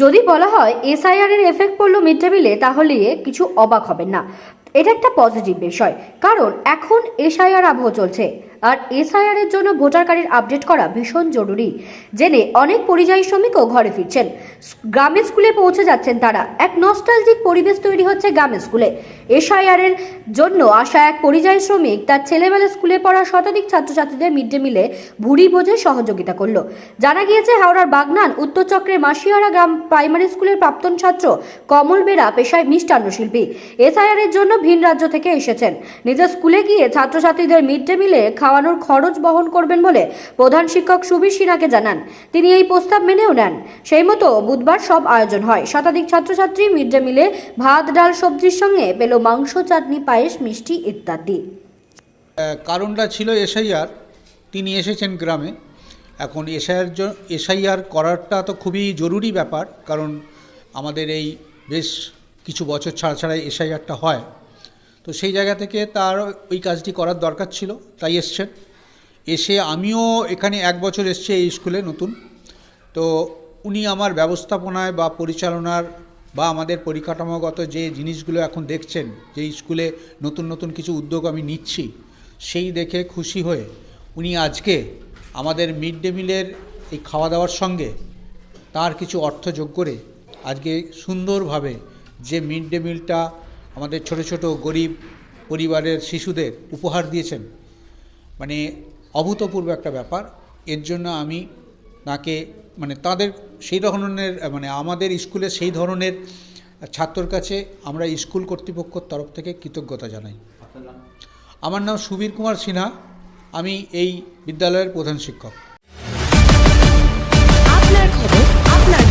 যদি বলা হয় এসআইআর এর এফেক্ট পড়ল মিড ডে মিলে তাহলে কিছু অবাক হবেন না। এটা একটা পজিটিভ বিষয়, কারণ এখন এসআইআর আবহ চলছে। আর এসআইআর এর জন্য ভোটার কার্ডের আপডেট করা ভীষণ জরুরি। জেনে অনেক পরিযায়ী শ্রমিকও ঘরে ফিরছেন। গ্রামের স্কুলে পৌঁছে যাচ্ছেন তারা। এক নস্টালজিক পরিবেশ তৈরি হচ্ছে গ্রামের স্কুলে। এসআইআর এর জন্য আসা এক পরিযায়ী শ্রমিক তার ছেলেবেলা স্কুলে পড়া শতাধিক ছাত্রছাত্রীদের মিড ডে মিলে ভুড়ি ভোজে সহযোগিতা করল। জানা গিয়েছে, হাওড়ার বাগনান, উত্তর চক্রের মাসিয়ারা গ্রাম প্রাইমারি স্কুলের প্রাক্তন ছাত্র কমল বেরা পেশায় মিষ্টান্ন শিল্পী। এসআইআর এর জন্য ভিন রাজ্য থেকে এসেছেন। নিজের স্কুলে গিয়ে ছাত্রছাত্রীদের মিড ডে মিলে খাওয়ানোর খরচ বহন করবেন বলে প্রধান শিক্ষক সুবীর সিনহাকে জানান। তিনি এই প্রস্তাব মেনেও নেন। সেই মতো বুধবার সব আয়োজন হয়। শতাধিক ছাত্রছাত্রী মিড ডে মিলে ভাত, ডাল, সবজির সঙ্গে পেল মাংস, চাটনি, পায়েস, মিষ্টি ইত্যাদি। কারণটা ছিল এসআইআর। তিনি এসেছেন গ্রামে। এখন এসআইআর এসআইআর করাটা তো খুবই জরুরি ব্যাপার। কারণ আমাদের এই বেশ কিছু বছর ছাড়া ছাড়া এসআইআরটা হয়। তো সেই জায়গা থেকে তার ওই কাজটি করার দরকার ছিল, তাই এসছেন। এসে আমিও এখানে এক বছর এসছি এই স্কুলে নতুন। তো উনি আমার ব্যবস্থাপনায় বা পরিচালনার বা আমাদের পরিকাঠামোগত যে জিনিসগুলো এখন দেখছেন, যে স্কুলে নতুন নতুন কিছু উদ্যোগ আমি নিচ্ছি, সেই দেখে খুশি হয়ে উনি আজকে আমাদের মিড ডে মিলের এই খাওয়া দাওয়ার সঙ্গে তার কিছু অর্থ যোগ করে আজকে সুন্দরভাবে যে মিড ডে মিলটা আমাদের ছোট ছোট গরিব পরিবারের শিশুদের উপহার দিয়েছেন। মানে অভূতপূর্ব একটা ব্যাপার। এর জন্য আমি তাকে মানে তাদের সেই ধরনের মানে আমাদের স্কুলে সেই ধরনের ছাত্রর কাছে আমরা স্কুল কর্তৃপক্ষর তরফ থেকে কৃতজ্ঞতা জানাই। আমার নাম সুবীর কুমার সিনহা। আমি এই বিদ্যালয়ের প্রধান শিক্ষক। আপনার খবর আপনার